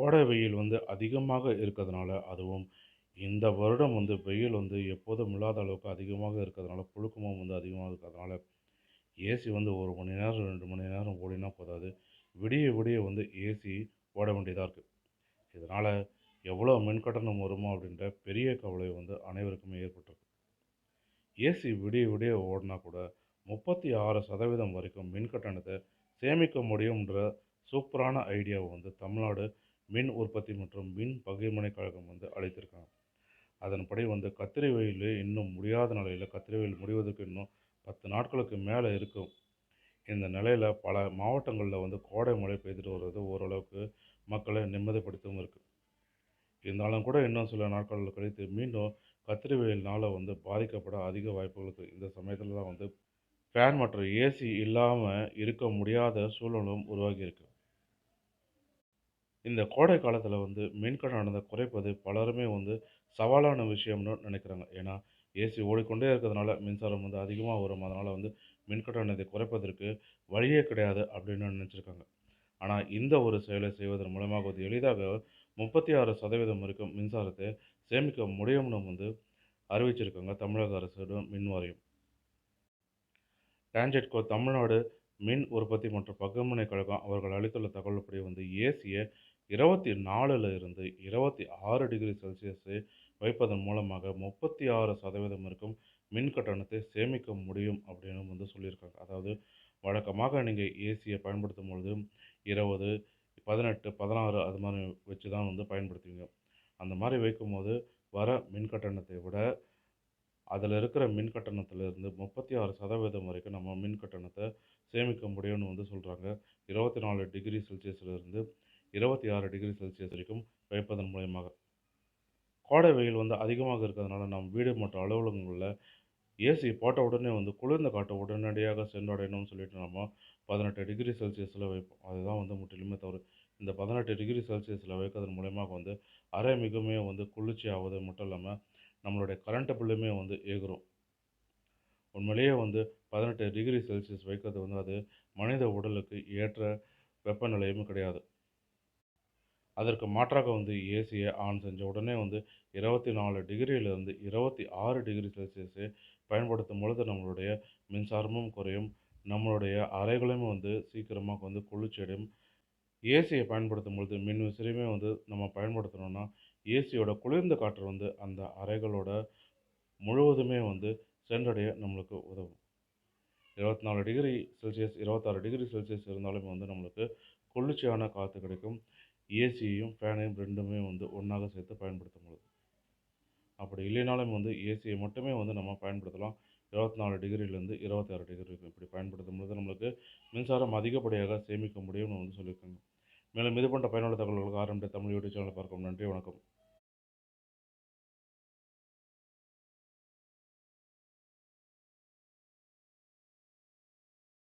கோடை வெயில் வந்து அதிகமாக இருக்கிறதுனால, அதுவும் இந்த வருடம் வந்து வெயில் வந்து எப்போதும் இல்லாத அளவுக்கு அதிகமாக இருக்கிறதுனால, புழுக்கமும் வந்து அதிகமாக இருக்கிறதுனால, ஏசி வந்து ஒரு மணி நேரம், ரெண்டு மணி நேரம் ஓடினா போதாது. விடிய விடிய வந்து ஏசி ஓட வேண்டியதாக இருக்குது இதனால் எவ்வளோ மின் கட்டணம் வருமோ அப்படின்ற பெரிய கவலை வந்து அனைவருக்குமே ஏற்பட்டிருக்கு. ஏசி விடிய விடிய ஓடினா கூட 36% வரைக்கும் மின் கட்டணத்தை சேமிக்க முடியும்ன்ற சூப்பரான ஐடியாவை வந்து தமிழ்நாடு மின் உற்பத்தி மற்றும் மின் பகிர்மனை கழகம் வந்து அளித்திருக்காங்க. அதன்படி வந்து கத்திரி வெயில் இன்னும் முடியாத நிலையில் கத்திரி வெயில் முடிவதற்கு இன்னும் 10 நாட்களுக்கு மேலே இருக்கும். இந்த நிலையில் பல மாவட்டங்களில் வந்து கோடை மழை பெய்துட்டு வருவது ஓரளவுக்கு மக்களை நிம்மதிப்படுத்தவும் இருக்குது இருந்தாலும் கூட இன்னும் சில நாட்கள் கழித்து மீண்டும் கத்திரி வெயில்னால் வந்து பாதிக்கப்பட அதிக வாய்ப்புகள் இருக்குது இந்த சமயத்தில் தான் வந்து ஃபேன் மற்றும் ஏசி இல்லாமல் இருக்க முடியாத சூழலும் உருவாகியிருக்கு. இந்த கோடை காலத்தில் வந்து மின்கட்டணத்தை குறைப்பது பலருமே வந்து சவாலான விஷயம்னு நினைக்கிறாங்க. ஏன்னா, ஏசி ஓடிக்கொண்டே இருக்கிறதுனால மின்சாரம் வந்து அதிகமாக வரும். அதனால் வந்து மின்கட்டணத்தை குறைப்பதற்கு வழியே கிடையாது அப்படின்னு நினச்சிருக்காங்க ஆனால் இந்த ஒரு செயலை செய்வதன் மூலமாக வந்து எளிதாக 36% வரைக்கும் மின்சாரத்தை சேமிக்க முடியும்னு வந்து அறிவிச்சிருக்காங்க தமிழக அரசோட மின் வாரியம். டான்ஜெட்கோ தமிழ்நாடு மின் உற்பத்தி மற்றும் பகிர்மனை கழகம் அவர்கள் அளித்துள்ள தகவல்படி வந்து ஏசியை 24ல இருந்து 26 டிகிரி செல்சியஸை வைப்பதன் மூலமாக 36% வரைக்கும் மின் கட்டணத்தை சேமிக்க முடியும் அப்படின்னு வந்து சொல்லியிருக்காங்க. அதாவது வழக்கமாக நீங்கள் ஏசியை பயன்படுத்தும் பொழுது 20, 18, 16 அது மாதிரி வச்சு தான் வந்து பயன்படுத்துவீங்க. அந்த மாதிரி வைக்கும்போது வர மின் கட்டணத்தை விட அதில் இருக்கிற மின் கட்டணத்திலிருந்து 36% வரைக்கும் நம்ம மின் கட்டணத்தை சேமிக்க முடியும்னு வந்து சொல்கிறாங்க இருபத்தி நாலு டிகிரி செல்சியஸ்லேருந்து இருபத்தி ஆறு டிகிரி செல்சியஸ் வரைக்கும் வைப்பதன் மூலயமாக கோடை வெயில் வந்து அதிகமாக இருக்கிறதுனால நம் வீடு மற்றும் அலுவலகங்களில் ஏசி போட்ட உடனே வந்து குளிர்ந்த காற்று உடனடியாக சென்றடையணும்னு சொல்லிட்டு நம்ம 18 டிகிரி செல்சியஸில் வைப்போம். அதுதான் வந்து முற்றிலுமே தவறு. இந்த 18 டிகிரி செல்சியஸில் வைக்கிறதன் மூலியமாக வந்து அரை மிகுமே வந்து குளிர்ச்சி ஆவது மட்டும் இல்லாமல் நம்மளுடைய கரண்ட் பில்லுமே வந்து ஏகிறோம் உண்மையிலேயே வந்து 18 டிகிரி செல்சியஸ் வைக்கிறது வந்து அது மனித உடலுக்கு ஏற்ற வெப்பநிலையும் கிடையாது. அதற்கு மாற்றாக வந்து ஏசியை ஆன் செஞ்ச உடனே வந்து 24 டிகிரியிலிருந்து 26 டிகிரி செல்சியஸை பயன்படுத்தும் பொழுது நம்மளுடைய மின்சாரமும் குறையும். நம்மளுடைய அறைகளுமே வந்து சீக்கிரமாக வந்து குளிர்ச்சி அடையும். பயன்படுத்தும் பொழுது மின் விசிறியுமே வந்து நம்ம பயன்படுத்தணும்னா ஏசியோட குளிர்ந்த காற்று வந்து அந்த அறைகளோட முழுவதுமே வந்து சென்றடைய நம்மளுக்கு உதவும். 24 டிகிரி செல்சியஸ், 26 டிகிரி செல்சியஸ் இருந்தாலுமே வந்து நம்மளுக்கு குளிர்ச்சியான காற்று கிடைக்கும். ஏசியையும், ஃபேனையும் ரெண்டுமே வந்து ஒன்றாக சேர்த்து பயன்படுத்தும் பொழுது. அப்படி இல்லைனாலும் வந்து ஏசியை மட்டுமே வந்து நம்ம பயன்படுத்தலாம். இருபத்தி நாலு டிகிரிலேருந்து இருபத்தாறு டிகிரி வரைக்கும். இப்படி பயன்படுத்தும் பொழுது நம்மளுக்கு மின்சாரம் அதிகப்படியாக சேமிக்க முடியும்னு வந்து சொல்லியிருக்காங்க. மேலும் இது போன்ற பயனுள்ள தகவல்களுக்கு ஆரம்பித்த தமிழ் யூடியூப் சேனலை பார்க்கும் நன்றி, வணக்கம்.